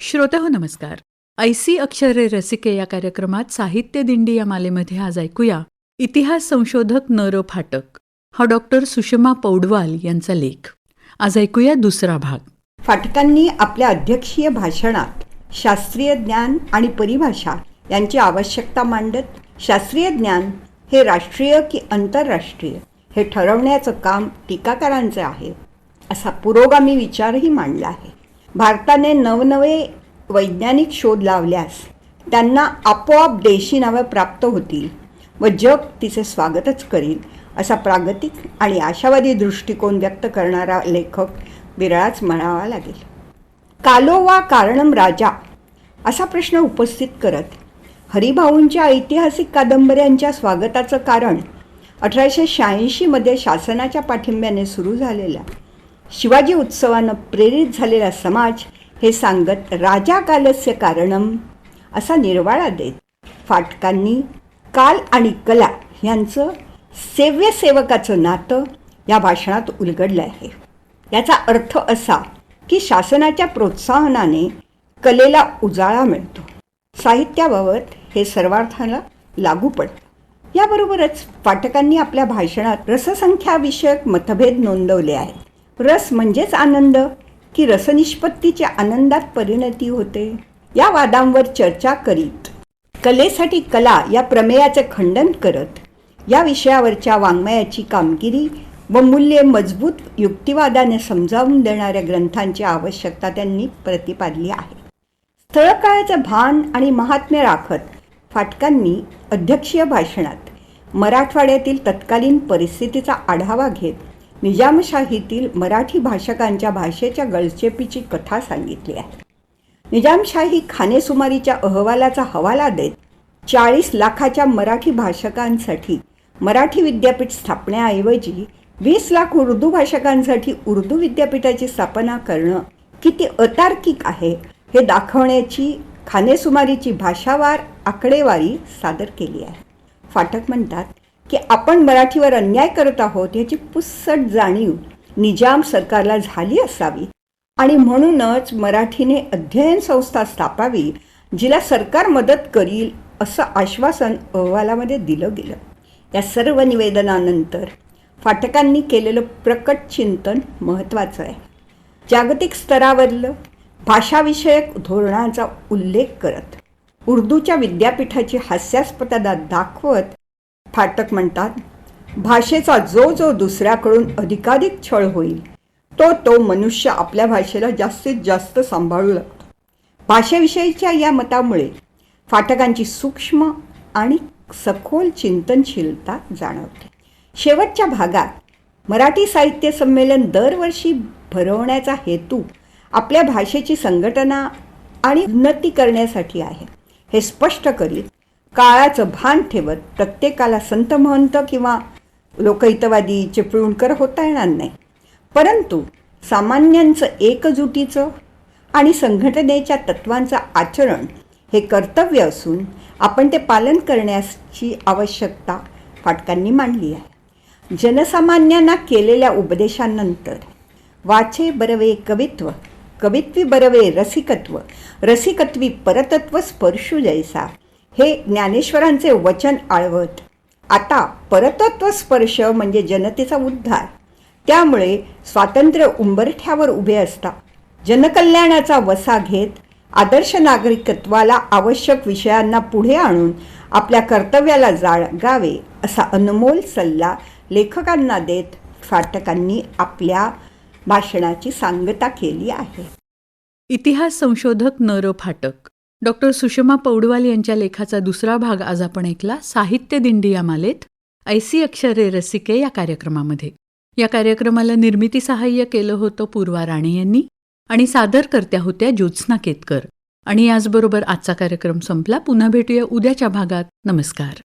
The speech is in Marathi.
श्रोता हो नमस्कार. ऐसी अक्षरे रसिके या कार्यक्रमात साहित्य दिंडी या मालेमध्ये आज ऐकूया इतिहास संशोधक नर फाटक. हा डॉक्टर सुषमा पौडवाल यांचा लेख. आज ऐकूया दुसरा भाग. फाटकांनी आपल्या अध्यक्षीय भाषणात शास्त्रीय ज्ञान आणि परिभाषा यांची आवश्यकता मांडत शास्त्रीय ज्ञान हे राष्ट्रीय की आंतरराष्ट्रीय हे ठरवण्याचं काम टीकाकारांचं आहे. असा पुरोगामी विचारही मांडला आहे. भारताने नवनवे वैज्ञानिक शोध लावल्यास त्यांना आपोआप देशी नावं प्राप्त होतील व जग तिचे स्वागतच करील असा प्रागतिक आणि आशावादी दृष्टिकोन व्यक्त करणारा लेखक विरळाच म्हणावा लागेल. कालो वा कारणम राजा? असा प्रश्न उपस्थित करत हरिभाऊंच्या ऐतिहासिक कादंबऱ्यांच्या स्वागताचं कारण अठराशे शहाऐंशीमध्ये शासनाच्या पाठिंब्याने सुरू झालेल्या शिवाजी उत्सवानं प्रेरित झालेला समाज हे सांगत राजा कालस्य कारणम असा निर्वाळा देत फाटकांनी काल आणि कला यांचं सेव्य सेवकाचं नातं या भाषणात उलगडलं आहे. याचा अर्थ असा की शासनाच्या प्रोत्साहनाने कलेला उजाळा मिळतो. साहित्याबाबत हे सर्वार्थाला लागू पडतं. याबरोबरच पाठकांनी आपल्या भाषणात रससंख्याविषयक मतभेद नोंदवले आहेत. रस म्हणजेच आनंद. की रसनिष्पत्तीच्या आनंदात परिणती होते. या वादांवर चर्चा करीत. कलेसाठी कला या प्रमेयाचे खंडन करत. या विषयावरच्या वाङ्मयाची कामगिरी व मूल्ये मजबूत युक्तिवादाने समजावून देणाऱ्या ग्रंथांची आवश्यकता त्यांनी प्रतिपादली आहे. स्थळकाळाचं भान आणि महात्म्य राखत फाटकांनी अध्यक्षीय भाषणात मराठवाड्यातील तत्कालीन परिस्थितीचा आढावा घेत निजामशाहीतील मराठी भाषकांच्या भाषेच्या गळचेपीची कथा सांगितली आहे. निजामशाही खानेसुमारीच्या अहवालाचा हवाला देत चाळीस लाखाच्या मराठी भाषकांसाठी मराठी विद्यापीठ स्थापण्याऐवजी वीस लाख उर्दू भाषकांसाठी उर्दू विद्यापीठाची स्थापना करणं किती अतार्किक आहे हे दाखवण्याची खानेसुमारीची भाषावार आकडेवारी सादर केली आहे. फाटक म्हणतात की आपण मराठीवर अन्याय करत आहोत याची पुसट जाणीव निजाम सरकारला झाली असावी. आणि म्हणूनच मराठीने अध्ययन संस्था स्थापावी जिला सरकार मदत करील असं आश्वासन अहवालामध्ये दिलं गेलं. या सर्व निवेदनानंतर फाटकांनी केलेलं प्रकट चिंतन महत्त्वाचं आहे. जागतिक स्तरावरलं भाषाविषयक धोरणांचा उल्लेख करत उर्दूच्या विद्यापीठाची हास्यास्पदता दाखवत फाटक म्हणतात. भाषेचा जो जो दुसऱ्याकडून अधिकाधिक छळ होईल तो तो मनुष्य आपल्या भाषेला जास्तीत जास्त सांभाळू लागतो. भाषेविषयीच्या या मतामुळे फाटकांची सूक्ष्म आणि सखोल चिंतनशीलता जाणवते. शेवटच्या भागात मराठी साहित्य संमेलन दरवर्षी भरवण्याचा हेतू आपल्या भाषेची संघटना आणि उन्नती करण्यासाठी आहे. हे स्पष्ट करीत काळाचं भान ठेवत प्रत्येकाला संत महंत किंवा लोकहितवादी चिपळूणकर होता येणार नाही. परंतु सामान्यांचं एकजुटीचं आणि संघटनेच्या तत्वांचं आचरण हे कर्तव्य असून आपण ते पालन करण्याची आवश्यकता फाटकांनी मांडली आहे. जनसामान्यांना केलेल्या उपदेशानंतर वाचे बरवे कवित्व कवित्वी बरवे रसिकत्व रसिकत्वी परतत्व स्पर्शू जैसा हे ज्ञानेश्वरांचे वचन आळवत. आता परतत्व स्पर्श म्हणजे जनतेचा उद्धार. त्यामुळे स्वातंत्र्य उंबरठ्यावर उभे असता. जनकल्याणाचा वसा घेत आदर्श नागरिकत्वाला आवश्यक विषयांना पुढे आणून आपल्या कर्तव्याला जाळगावे असा अनमोल सल्ला लेखकांना देत फाटकांनी आपल्या भाषणाची सांगता केली आहे. इतिहास संशोधक नर फाटक डॉक्टर सुषमा पौडवाल यांच्या लेखाचा दुसरा भाग आज आपण ऐकला साहित्य दिंडी या मालेत. ऐसी अक्षरे रसिके या कार्यक्रमामध्ये. या कार्यक्रमाला निर्मिती सहाय्य केलं होतं पूर्वा राणे यांनी आणि सादरकर्त्या होत्या ज्योत्स्ना केतकर. आणि याचबरोबर आजचा कार्यक्रम संपला. पुन्हा भेटूया उद्याच्या भागात. नमस्कार.